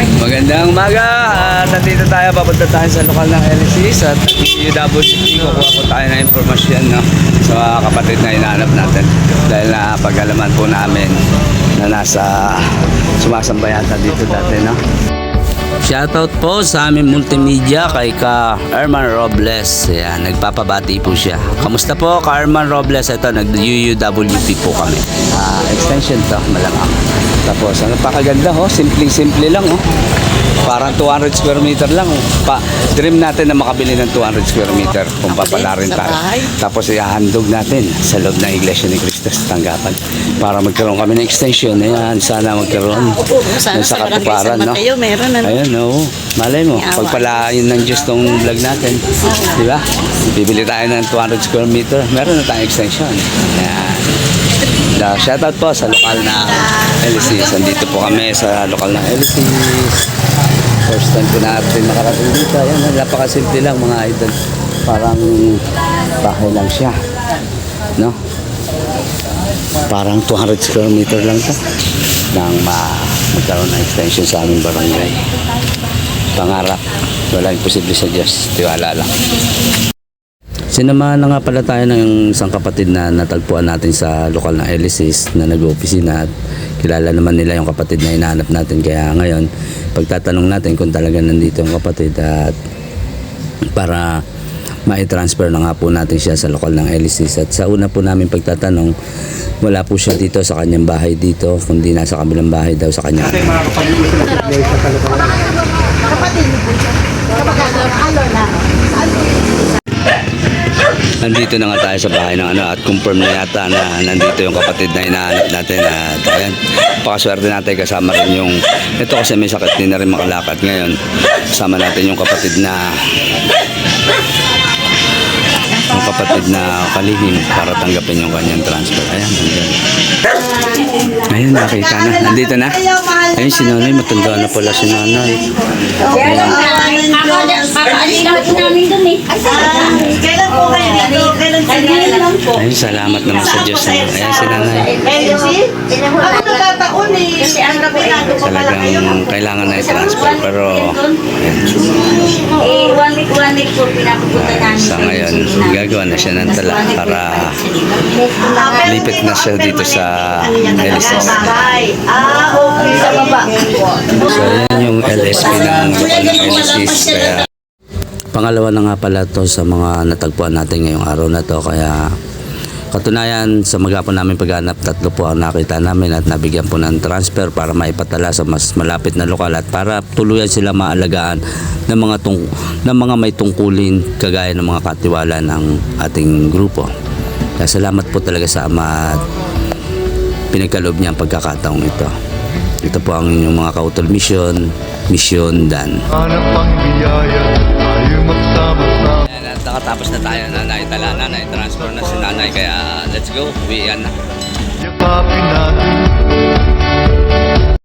Magandang umaga. At nandito tayo, papunta tayo sa lokal ng LCs at UWCP. Kukuha po tayo ng informasyon no, sa kapatid na hinahanap natin. Dahil na pag-alaman po namin na nasa sumasambayatan dito dati. No? Shoutout po sa aming multimedia kay ka Herman Robles. Yan, nagpapabati po siya. Kamusta po ka Herman Robles? Ito, nag-UUWP po kami. Ah, extension to, malamang. Tapos, ano pa kaganda ho? Simple-simple lang oh. Parang 200 square meter lang. oh. Pa, dream natin na makabili ng 200 square meter kung papalarin tayo. Tapos ihahandog natin sa loob ng Iglesia ni Cristo sa tanggapan para magkaroon kami ng extension. Ayan, sana magkaroon Sana ng sa katuparan, no? Ano. Ayun, oo. Malay mo, May awa. pagpalain ng Diyos tong vlog natin. Di ba? Bibili tayo ng 200 square meter. Meron na tayong extension. Ayan. Da, shoutout po sa lokal na LCs. Andito po kami sa lokal na LCs. First time po natin nakarating dito. Ayan, napakasimple lang mga idol. Parang bahay lang siya. No? Parang 200 square meter lang to nang ma magkaroon ng extension sa aming barangay. Pangarap. Wala imposible sa Diyos. Tiwala lang. Sinamahan na nga pala tayo ng isang kapatid na natagpuan natin sa lokal na LCS na nag-opisina at kilala naman nila yung kapatid na hinahanap natin. Kaya ngayon, pagtatanong natin kung talaga nandito yung kapatid at para mai-transfer na nga po natin siya sa lokal ng LCS. At sa una po namin pagtatanong, wala po siya dito sa kanyang bahay dito, kundi nasa kabilang bahay daw sa kanyang Nandito na nga tayo sa bahay ng ano at confirm na yata na nandito yung kapatid na hinahanap natin. At ayan, pakaswerte natin kasama rin yung ito kasi may sakit din na rin makalakad ngayon. Kasama natin yung kapatid na yung kapatid na kalihim para tanggapin yung kanyang transfer ayan nandyan ayun nakita na nandito na ayun si nanay matanda na pala si nanay Kakaalis namin dun eh. Ayun salamat naman sa Diyos ayan si nanay Kailan si? Ako nagkataon eh. Talagang kailangan na i-transfer pero. Eh, one week, one week po pinapupunta namin. Sa ngayon, gagawa na siya ng tala para lipat na siya dito sa LSS. Ah, okay. Sa baba. So, yan yung LSP ng lokal ng LSS. Kaya, pangalawa na nga pala to sa mga natagpuan natin ngayong araw na to. Kaya, katunayan, sa magapon namin paghanap, tatlo po ang nakita namin at nabigyan po ng transfer para maipatala sa mas malapit na lokal at para tuluyan sila maalagaan ng mga tung ng mga may tungkulin kagaya ng mga katiwala ng ating grupo. Kaya salamat po talaga sa Ama at pinagkaloob niya ang pagkakataong ito. Ito po ang inyong mga kautol mission, mission dan. Hanap ang biyaya tayo magsama-sama at nakatapos na tayo na naitala na, na-transfer na si nanay. Kaya let's go, uwi na. Yakapin